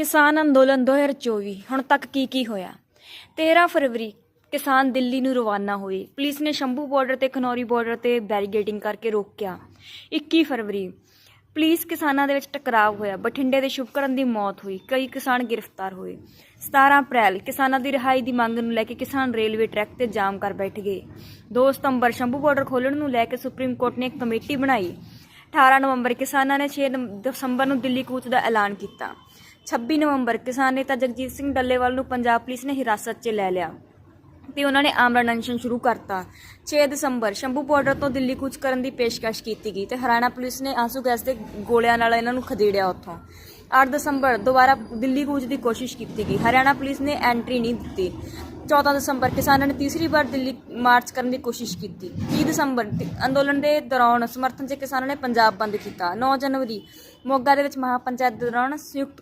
ਕਿਸਾਨ ਅੰਦੋਲਨ 2024 ਹੁਣ ਤੱਕ ਕੀ ਕੀ ਹੋਇਆ? 13 ਫਰਵਰੀ, ਕਿਸਾਨ ਦਿੱਲੀ ਨੂੰ ਰਵਾਨਾ ਹੋਏ। ਪੁਲਿਸ ਨੇ ਸ਼ੰਭੂ ਬਾਰਡਰ ਤੇ ਖਨੌਰੀ ਬਾਰਡਰ ਤੇ ਬੈਰੀਗੇਡਿੰਗ ਕਰਕੇ ਰੋਕਿਆ। 21 ਫਰਵਰੀ, ਪੁਲਿਸ ਕਿਸਾਨਾਂ ਦੇ ਵਿੱਚ ਟਕਰਾਅ ਹੋਇਆ। ਬਠਿੰਡੇ ਦੇ ਸ਼ੁਭਕਰਨ ਦੀ ਮੌਤ ਹੋਈ। ਕਈ ਕਿਸਾਨ ਗ੍ਰਿਫਤਾਰ ਹੋਏ। 17 ਅਪ੍ਰੈਲ, ਕਿਸਾਨਾਂ ਦੀ ਰਿਹਾਈ ਦੀ ਮੰਗ ਨੂੰ ਲੈ ਕੇ ਕਿਸਾਨ ਰੇਲਵੇ ਟਰੈਕ ਤੇ ਜਾਮ ਕਰ ਬੈਠ ਗਏ। 2 ਸਤੰਬਰ, ਸ਼ੰਭੂ ਬਾਰਡਰ ਖੋਲ੍ਹਣ ਨੂੰ ਲੈ ਕੇ ਸੁਪਰੀਮ ਕੋਰਟ ਨੇ ਇੱਕ ਕਮੇਟੀ ਬਣਾਈ। 18 ਨਵੰਬਰ, ਕਿਸਾਨਾਂ ਨੇ 6 ਨਵ- ਦਸੰਬਰ ਨੂੰ ਦਿੱਲੀ ਕੂਚ ਦਾ ਐਲਾਨ ਕੀਤਾ। 26 ਨਵੰਬਰ ਕਿਸਾਨ ਨੇਤਾ ਜਗਜੀਤ ਸਿੰਘ ਡੱਲੇਵਾਲ ਨੂੰ ਪੰਜਾਬ ਪੁਲਿਸ ਨੇ ਹਿਰਾਸਤ 'ਚ ਲੈ ਲਿਆ ਤੇ ਉਹਨਾਂ ਨੇ ਆਮਰਨ ਅਨਸ਼ਨ ਸ਼ੁਰੂ ਕਰਤਾ। 6 ਦਸੰਬਰ ਸ਼ੰਭੂ ਬਾਰਡਰ ਤੋਂ ਦਿੱਲੀ ਕੂਚ ਕਰਨ ਦੀ ਪੇਸ਼ਕਸ਼ ਕੀਤੀ ਗਈ ਤੇ ਹਰਿਆਣਾ ਪੁਲਿਸ ਨੇ ਆਂਸੂ ਗੈਸ ਦੇ ਗੋਲਿਆਂ ਨਾਲ ਇਹਨਾਂ ਨੂੰ ਖਦੇੜਿਆ ਉੱਥੋਂ। 8 ਦਸੰਬਰ ਦੁਬਾਰਾ ਦਿੱਲੀ ਕੂਚ ਦੀ ਕੋਸ਼ਿਸ਼ ਕੀਤੀ ਗਈ। ਹਰਿਆਣਾ ਪੁਲਿਸ ਨੇ ਐਂਟਰੀ ਨਹੀਂ ਦਿੱਤੀ। 14 ਦਸੰਬਰ ਕਿਸਾਨਾਂ ਨੇ ਤੀਸਰੀ ਵਾਰ ਦਿੱਲੀ ਮਾਰਚ ਕਰਨ ਦੀ ਕੋਸ਼ਿਸ਼ ਕੀਤੀ। 30 ਦਸੰਬਰ ਅੰਦੋਲਨ ਦੇ ਦੌਰਾਨ ਸਮਰਥਨ 'ਚ ਕਿਸਾਨਾਂ ਨੇ ਪੰਜਾਬ ਬੰਦ ਕੀਤਾ। 9 ਜਨਵਰੀ ਮੋਗਾ ਦੇ ਵਿੱਚ ਮਹਾ ਪੰਚਾਇਤ ਦੌਰਾਨ ਸੰਯੁਕਤ